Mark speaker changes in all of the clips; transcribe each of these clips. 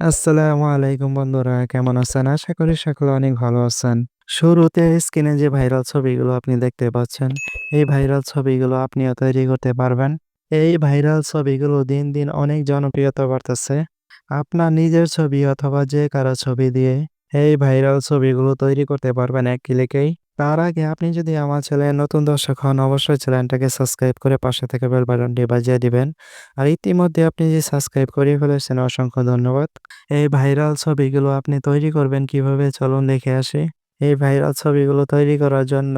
Speaker 1: আসসালামু আলাইকুম বন্ধুরা কেমন আছেন? আশা করি সকলে অনেক ভালো আছেন। শুরুতে স্ক্রিনে যে ভাইরাল ছবিগুলো আপনি দেখতে পাচ্ছেন, এই ভাইরাল ছবিগুলো আপনিও তৈরি করতে পারবেন। এই ভাইরাল ছবিগুলো দিন, দিন অনেক জনপ্রিয়তা বাড়তেছে। আপনার নিজের ছবি অথবা যে কারও ছবি দিয়ে এই ভাইরাল ছবিগুলো তৈরি করতে পারবেন এক ক্লিকেই। তার আগে আপনি যদি আমার চ্যানেলে নতুন দর্শক হন, অবশ্যই চ্যানেলটাকে সাবস্ক্রাইব করে পাশে থেকে বেল বাটনটি বাজিয়ে দিবেন। আর ইতিমধ্যে আপনি যে সাবস্ক্রাইব করে ফেলেছেন, অসংখ্য ধন্যবাদ। এই ভাইরাল ছবিগুলো আপনি তৈরি করবেন কীভাবে চলুন দেখে আসি। এই ভাইরাল ছবিগুলো তৈরি করার জন্য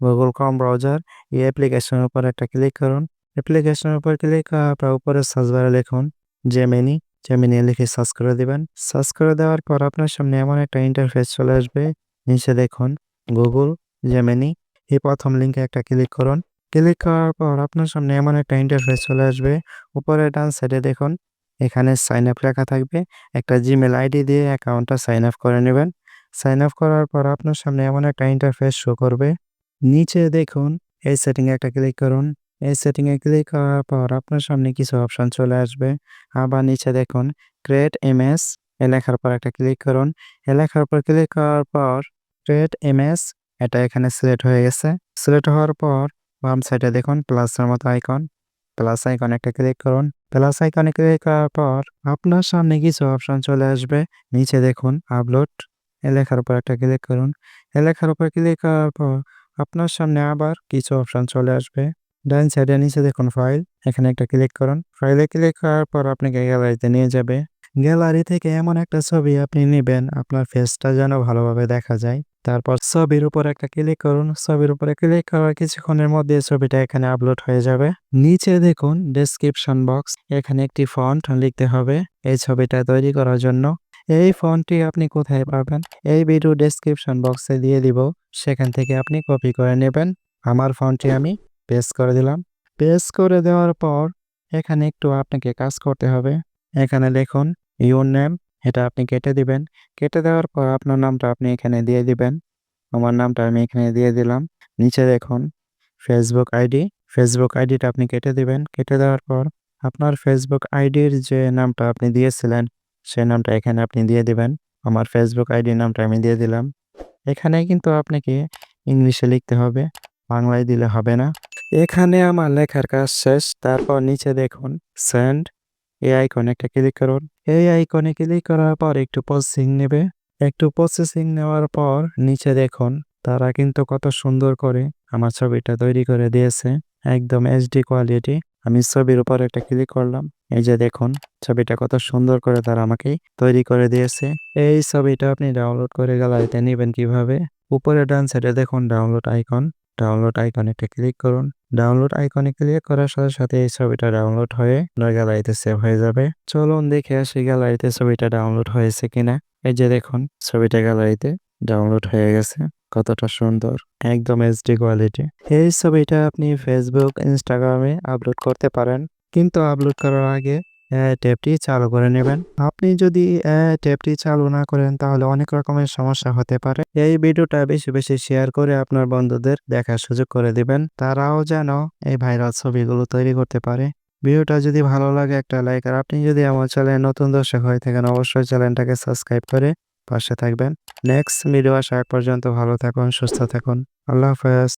Speaker 1: গুগল Chrome ব্রাউজার, এই অ্যাপ্লিকেশনের উপর একটা ক্লিক করুন। অ্যাপ্লিকেশনের উপর ক্লিক করার পর উপরে সার্চ বারে লিখুন জেমিনি। জেমিনি লিখে সার্চ করে দিবেন। সার্চ করে দেওয়ার পর আপনার সামনে এমন একটা ইন্টারফেস চলে আসবে। নিচে দেখুন Google জেমেনি এই প্রথম লিঙ্কে একটা ক্লিক করুন। ক্লিক করার পর আপনার সামনে এমন একটা ইন্টারফেস চলে আসবে। উপরে ডান সাইডে দেখুন, এখানে সাইন আপ লেখা থাকবে। একটা জিমেল আইডি দিয়ে অ্যাকাউন্টটা সাইন আপ করে নেবেন। সাইন আপ করার পর আপনার সামনে এমন একটা ইন্টারফেস শো করবে। নিচে দেখুন, এই সেটিংয়ে একটা ক্লিক করুন। এই সেটিংয়ে ক্লিক করার পর আপনার সামনে কিছু অপশন চলে আসবে। আবার নিচে দেখুন ক্রিয়েট ইমেজ এ লেখার পর একটা ক্লিক করুন। এ লেখার পর ক্লিক করার পর ক্রিয়েট ইমেজ এটা এখানে সিলেক্ট হয়ে গেছে। সিলেক্ট হওয়ার পর, বাম সাইডে দেখুন প্লাসের মতো আইকন। প্লাস আইকনে একটা ক্লিক করুন। প্লাস আইকনে ক্লিক করার পর, আপনার সামনে কিছু অপশন চলে আসবে। নিচে দেখুন আপলোড এ লেখার উপর একটা ক্লিক করুন। এ লেখার উপর ক্লিক করার পর, আপনার সামনে আবার কিছু অপশন চলে আসবে। ডান সাইডে নিচে দেখুন ফাইল এখানে একটা ক্লিক করুন। ফাইলে ক্লিক করার পর আপনাকে গ্যালারিতে নিয়ে যাবে। গ্যালারি থেকে এমন একটা ছবি আপনি নেবেন, আপনার ফেসটা যেন ভালোভাবে দেখা যায়। তারপর ছবির উপর একটা ক্লিক করুন। ছবির উপরে ক্লিক করার কিছুক্ষণের মধ্যে ছবিটা এখানে আপলোড হয়ে যাবে। নিচে দেখুন ডেসক্রিপশন বক্স এখানে একটি ফন্ট লিখতে হবে এই ছবিটা তৈরি করার জন্য। এই ফন্টটি আপনি কোথায় পাবেন? এই ভিডিও ডেসক্রিপশন বক্সে দিয়ে দিব। সেখান থেকে আপনি কপি করে নেবেন। আমার ফন্টটি আমি পেস্ট করে দিলাম। পেস্ট করে দেওয়ার পর এখানে একটু আপনাকে কাজ করতে হবে। এখানে লিখুন ইউর নেম এটা আপনি কেটে দিবেন। কেটে দেওয়ার পর আপনার নামটা আপনি এখানে দিয়ে দিবেন। আমার নামটা আমি এখানে দিয়ে দিলাম। নিচে দেখুন ফেসবুক আইডি ফেসবুক আইডিটা আপনি কেটে দিবেন। কেটে দেওয়ার পর আপনার ফেসবুক আইডির যে নামটা আপনি দিয়েছিলেন, সেই নামটা এখানে আপনি দিয়ে দিবেন। আমার ফেসবুক আইডির নামটা আমি দিয়ে দিলাম। এখানে কিন্তু আপনাকে ইংলিশে লিখতে হবে, বাংলায় দিলে হবে না। এখানে আমার লেখার কাজ শেষ তারপর নিচে দেখুন সেন্ড এই আইকনে একটা ক্লিক করুন। এই আইকনে ক্লিক করার পর একটু প্রসেসিং নেবে। একটু প্রসেসিং নেওয়ার পর নিচে দেখুন, তারা কিন্তু কত সুন্দর করে আমার ছবিটা তৈরি করে দিয়েছে। একদম এইচডি কোয়ালিটি আমি ছবির উপর একটা ক্লিক করলাম। এই যে দেখুন, ছবিটা কত সুন্দর করে তারা আমাকে তৈরি করে দিয়েছে। এই ছবিটা আপনি ডাউনলোড করে গ্যালারিতে নেবেন কীভাবে? উপরে ডান সাইডে দেখুন ডাউনলোড আইকন ডাউনলোড আইকনে একটা ক্লিক করুন। ডাউনলোড আইকনে ক্লিক করার সাথে সাথে এই ছবিটা ডাউনলোড হয়ে আপনার গ্যালারিতে সেভ হয়ে যাবে। চলুন দেখে আসি গ্যালারিতে ছবিটা ডাউনলোড হয়েছে কিনা। এই যে দেখুন, ছবিটা গ্যালারিতে ডাউনলোড হয়ে গেছে। কতটা সুন্দর, একদম এইচডি কোয়ালিটি এই ছবিটা আপনি ফেসবুক ইনস্টাগ্রামে আপলোড করতে পারেন। কিন্তু আপলোড করার আগে ট্যাবটি চালু করে নেবেন। আপনি যদি ট্যাবটি চালু না করেন, তাহলে অনেক রকমের সমস্যা হতে পারে। এই ভিডিওটা বেশি বেশি শেয়ার করে আপনার বন্ধুদের দেখার সুযোগ করে দিবেন। তারাও যেন এই ভাইরাল ছবিগুলো তৈরি করতে পারে। ভিডিওটা যদি ভালো লাগে, একটা লাইক। আর আপনি যদি আমার চ্যানেলে নতুন দর্শক হয়ে থাকেন, অবশ্যই চ্যানেলটাকে সাবস্ক্রাইব করে পাশে থাকবেন। নেক্সট ভিডিও আসা পর্যন্ত ভালো থাকুন, সুস্থ থাকুন। আল্লাহ হাফেজ।